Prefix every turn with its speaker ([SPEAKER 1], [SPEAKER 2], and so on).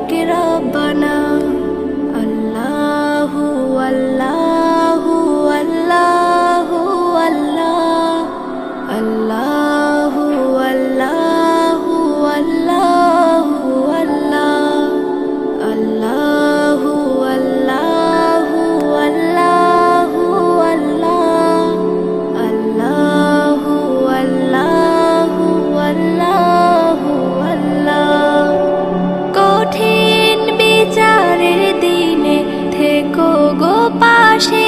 [SPEAKER 1] মালিক রাব্বানা she